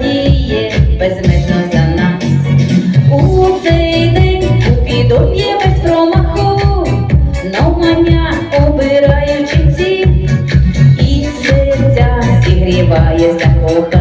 радіє безмежно за нас. У цей день у підоб'є без промаху, навмання обираючи ці, і серця зігріває за закохання.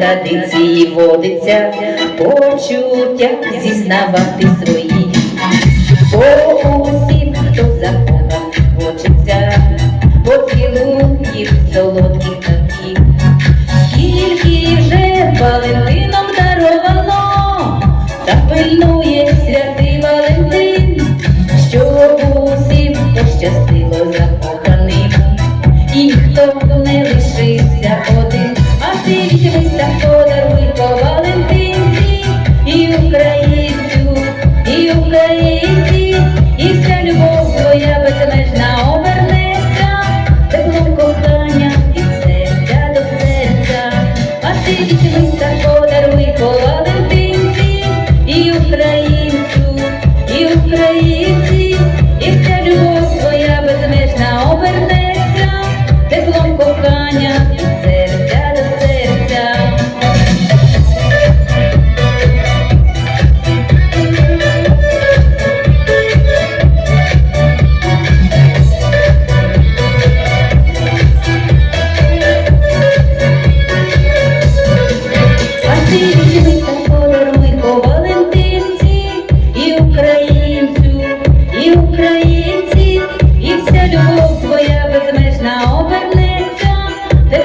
традиції водиться, почуття зізнавати свої, бо усім, хто за хочеться, поцілунків солодких такі, скільки вже Валентином даровано, та пильнує святий Валентин, щоб усім пощастило закоханим, і хто не лишився. українцю, і українці, і вся любов твоя безмежна обернеться, теплом кохання від серця до серця, а ти вічний та подаруй кола.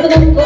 Perdón.